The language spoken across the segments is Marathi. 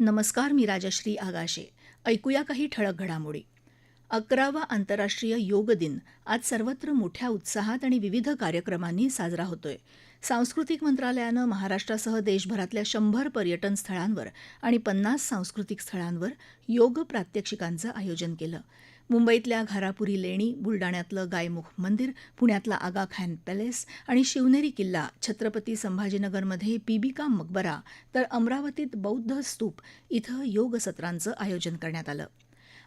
नमस्कार मी राजश्री आगाशे. ऐकूया काही ठळक घडामोडी. अकरावा आंतरराष्ट्रीय योग दिन आज सर्वत्र मोठ्या उत्साहात आणि विविध कार्यक्रमांनी साजरा होतोय. सांस्कृतिक मंत्रालयानं महाराष्ट्रासह देशभरातल्या शंभर पर्यटन स्थळांवर आणि पन्नास सांस्कृतिक स्थळांवर योग प्रात्यक्षिकांचं आयोजन केलं. मुंबईतल्या घारापुरी लेणी बुलडाण्यातलं गायमुख मंदिर पुण्यातला आगाखॅन पॅलेस आणि शिवनेरी किल्ला छत्रपती संभाजीनगरमध्ये पीबीका मकबरा तर अमरावतीत बौद्ध स्तूप इथं योग सत्रांचं आयोजन करण्यात आलं.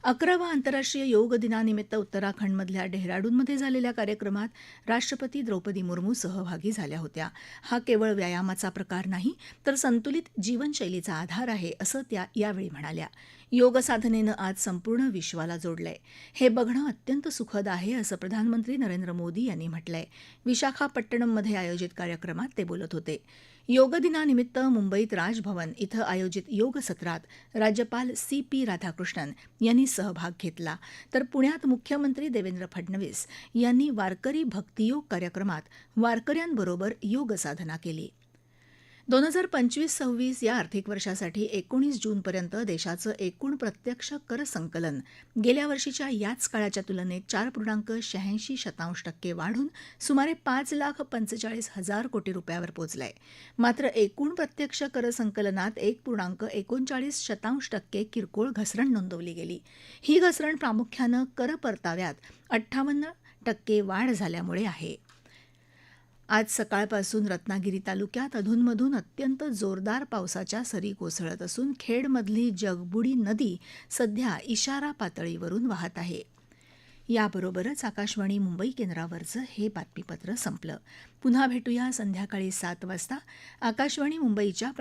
अकरावा आंतरराष्ट्रीय योग दिनानिमित्त उत्तराखंडमधल्या डेहराडूनमध्ये झालेल्या कार्यक्रमात राष्ट्रपती द्रौपदी मुर्मू सहभागी झाल्या होत्या. हा केवळ व्यायामाचा प्रकार नाही तर संतुलित जीवनशैलीचा आधार आहे असं त्या यावेळी म्हणाल्या. योग साधनेनं आज संपूर्ण विश्वाला जोडलंय. हे बघणं अत्यंत सुखद आहे असं प्रधानमंत्री नरेंद्र मोदी यांनी म्हटलंय. विशाखापट्टणममध्ये आयोजित कार्यक्रमात ते बोलत होते. योग दिनानिमित्त मुंबईत राजभवन इथं आयोजित योग सत्रात राज्यपाल सी पी राधाकृष्णन यांनी सहभाग घेतला. तर पुण्यात मुख्यमंत्री देवेंद्र फडणवीस यांनी वारकरी भक्तियोग कार्यक्रमात वारकऱ्यांबरोबर योग साधना केली. दोन हजार पंचवीस सव्वीस या आर्थिक वर्षासाठी एकोणीस जूनपर्यंत देशाचं एकूण प्रत्यक्ष कर संकलन गेल्या वर्षीच्या याच काळाच्या तुलनेत चार पूर्णांक शहाऐंशी शतांश टक्के वाढून सुमारे पाच लाख पंचेचाळीस हजार कोटी रुपयावर पोचलंय. मात्र एकूण प्रत्यक्ष कर संकलनात एक पूर्णांक एकोणचाळीस शतांश टक्के किरकोळ घसरण नोंदवली गेली. ही घसरण प्रामुख्यानं कर परताव्यात अठ्ठावन्न टक्के वाढ झाल्यामुळे आहे. आज सकाळपासून रत्नागिरी तालुक्यात अधूनमधून अत्यंत जोरदार पावसाच्या सरी कोसळत असून खेडमधली जगबुडी नदी सध्या इशारा पातळीवरून वाहत आहे. याबरोबरच आकाशवाणी मुंबई केंद्रावरचं हे बातमीपत्र संपलं. पुन्हा भेटूया संध्याकाळी सात वाजता. आकाशवाणी मुंबईच्या